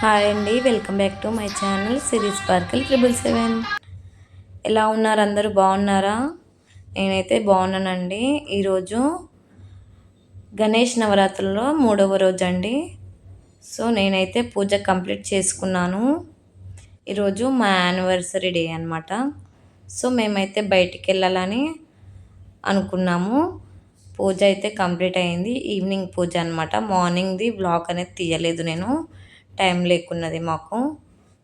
Hi అండి welcome back to my channel series పార్కల్ triple seven. ఎలా ఉన్నారు అందరూ బాగున్నారా? నేనైతే బాగున్నానండి. ఈరోజు గణేష్ నవరాత్రుల్లో మూడవ రోజు అండి సో నేనైతే పూజ కంప్లీట్ చేసుకున్నాను. ఈరోజు మా యానివర్సరీ డే అనమాట సో మేమైతే బయటికి వెళ్ళాలని అనుకున్నాము. పూజ అయితే కంప్లీట్ అయింది. ఈవినింగ్ పూజ అనమాట మార్నింగ్ది బ్లాగ్ అనేది తీయలేదు నేను. టైం లేకున్నది మాకు.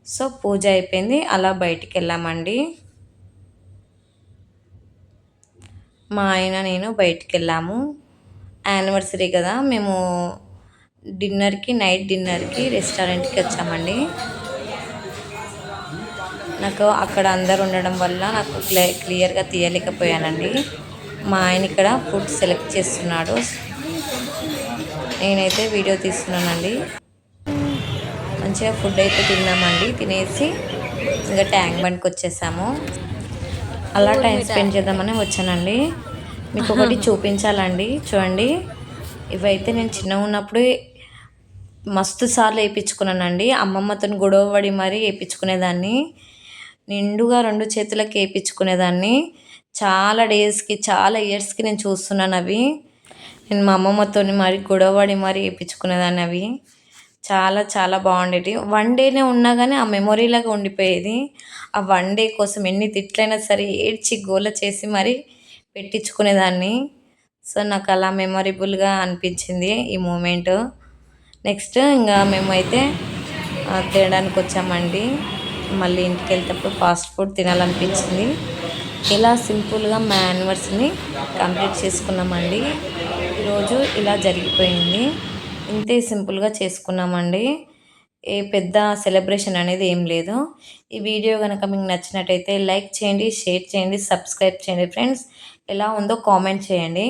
సో పూజ అయిపోయింది. అలా బయటికి వెళ్ళామండి. మా ఆయన నేను బయటికి వెళ్ళాము. యానివర్సరీ కదా మేము డిన్నర్కి నైట్ డిన్నర్కి రెస్టారెంట్కి వచ్చామండి. నాకు అక్కడ అందరు ఉండడం వల్ల నాకు క్లియర్గా తీయలేకపోయానండి. మా ఆయన ఇక్కడ ఫుడ్ సెలెక్ట్ చేస్తున్నాడు. నేనైతే వీడియో తీస్తున్నానండి. మంచిగా ఫుడ్ అయితే తిన్నామండి. తినేసి ఇంకా ట్యాంక్ బండ్కి వచ్చేసాము. అలా టైం స్పెండ్ చేద్దామని వచ్చానండి. మీకు ఒకటి చూపించాలండి. చూడండి. ఇవైతే నేను చిన్నగా ఉన్నప్పుడు మస్తు సార్లు వేయించుకున్నానండి. అమ్మమ్మతో గొడవ పడి మరీ వేయించుకునేదాన్ని. నిండుగా రెండు చేతులకు వేయించుకునేదాన్ని. చాలా డేస్కి చాలా ఇయర్స్కి నేను చూస్తున్నాను అవి. నేను మా అమ్మమ్మతో మరి గొడవడి మరి వేయించుకునేదాన్ని అవి. చాలా చాలా బాగుండేది వన్ డేనే ఉన్నా కానీ ఆ మెమొరీలాగా ఉండిపోయేది. ఆ వన్ డే కోసం ఎన్ని తిట్లైనా సరే ఏడ్చి గోల చేసి మరి పెట్టించుకునేదాన్ని. సో నాకు అలా మెమొరబుల్గా అనిపించింది ఈ మూమెంట్. నెక్స్ట్ ఇంకా మేమైతే తినడానికి వచ్చామండి. మళ్ళీ ఇంటికి వెళ్తేప్పుడు ఫాస్ట్ ఫుడ్ తినాలనిపించింది. ఇలా సింపుల్గా మా యానివర్సరీని కంప్లీట్ చేసుకున్నామండి. ఈరోజు ఇలా జరిగిపోయింది. ఇంతే సింపుల్గా చేసుకున్నామండి. ఏ పెద్ద సెలబ్రేషన్ అనేది ఏం లేదు. ఈ వీడియో కనుక మీకు నచ్చినట్టయితే లైక్ చేయండి షేర్ చేయండి సబ్స్క్రైబ్ చేయండి ఫ్రెండ్స్. ఎలా ఉందో కామెంట్ చేయండి.